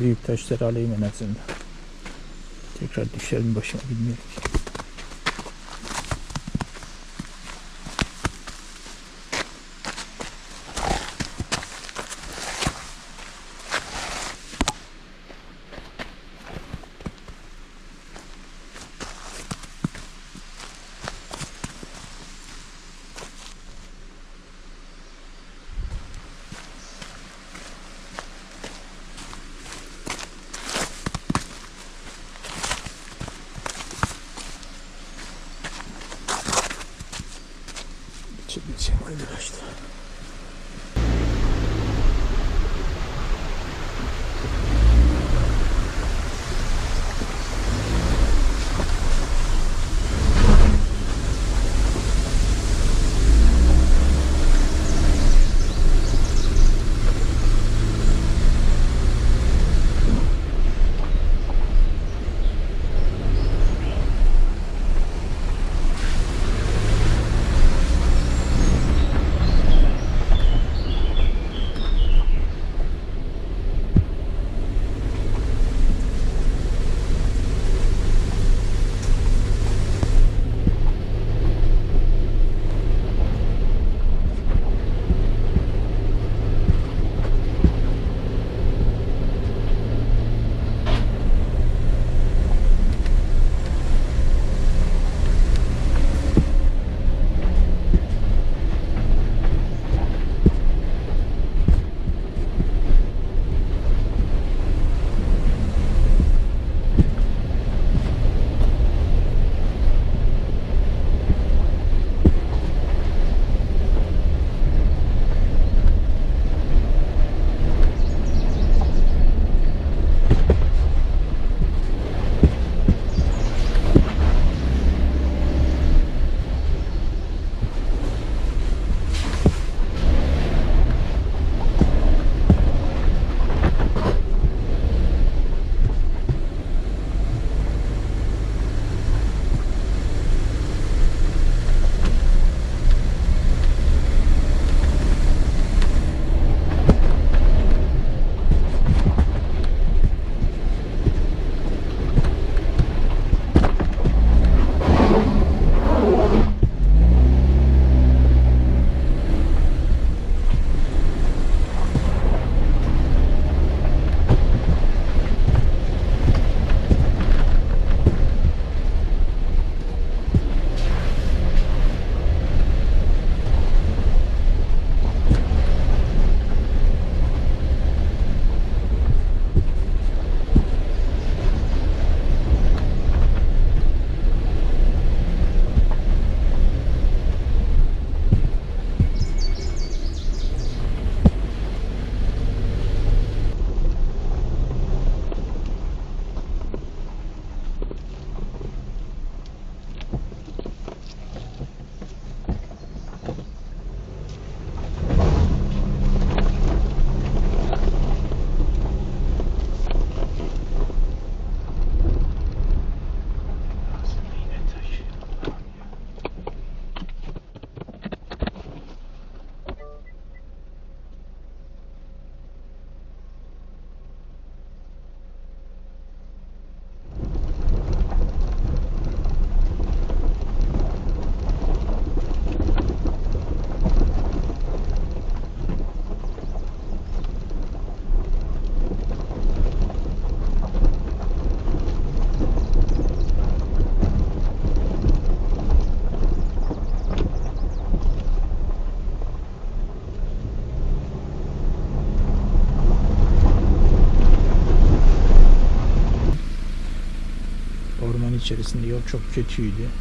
Büyük taşları alayım en azından. Tekrar düşer mi başıma bilmiyorum. Çekeceğim arkadaşlar. Orman içerisinde yol çok kötüydü.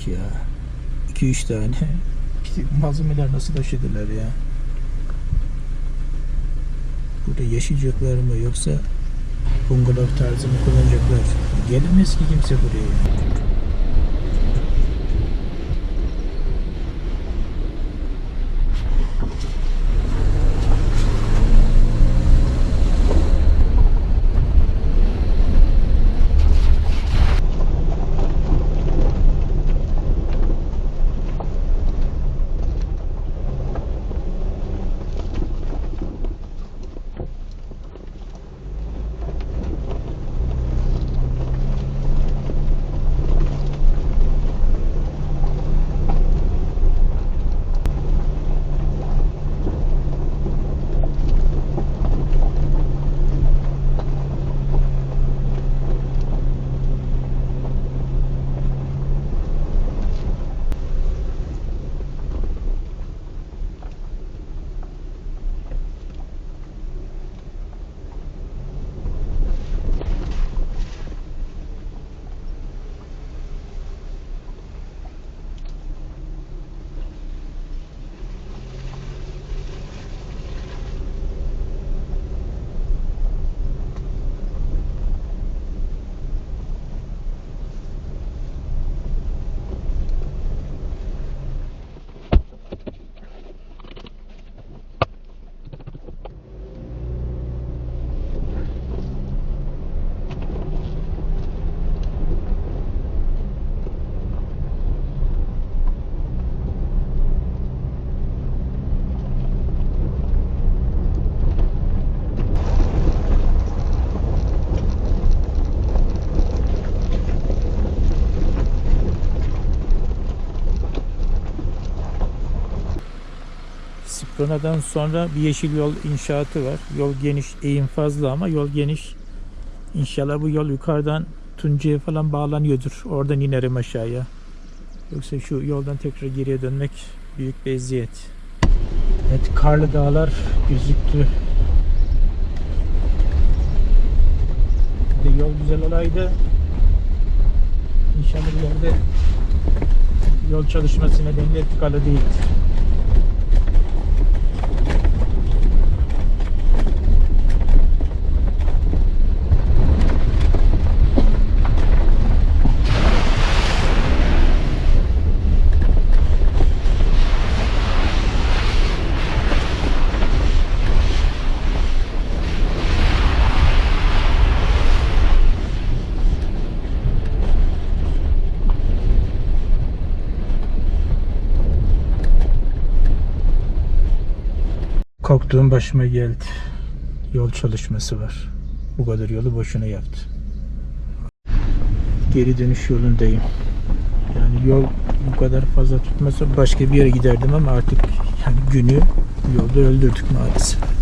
Bak ya. 2-3 tane. Malzemeler nasıl taşıdılar ya? Burada yaşayacaklar mı yoksa bungalov tarzı mı kullanacaklar? Gelemez ki kimse buraya. Sprona'dan sonra bir yeşil yol inşaatı var. Yol geniş, eğim fazla ama yol geniş. İnşallah bu yol yukarıdan Tunca'ya falan bağlanıyordur. Oradan inerim aşağıya. Yoksa şu yoldan tekrar geriye dönmek büyük bir eziyet. Evet karlı dağlar gözüktü. De yol güzel olaydı. İnşallah bir yerde yol çalışması nedeniyle tıkalı değil. Korktuğum başıma geldi. Yol çalışması var. Bu kadar yolu boşuna yaptı. Geri dönüş yolundayım. Yani yol bu kadar fazla tutmasa başka bir yere giderdim ama artık yani günü yolda öldürdük maalesef.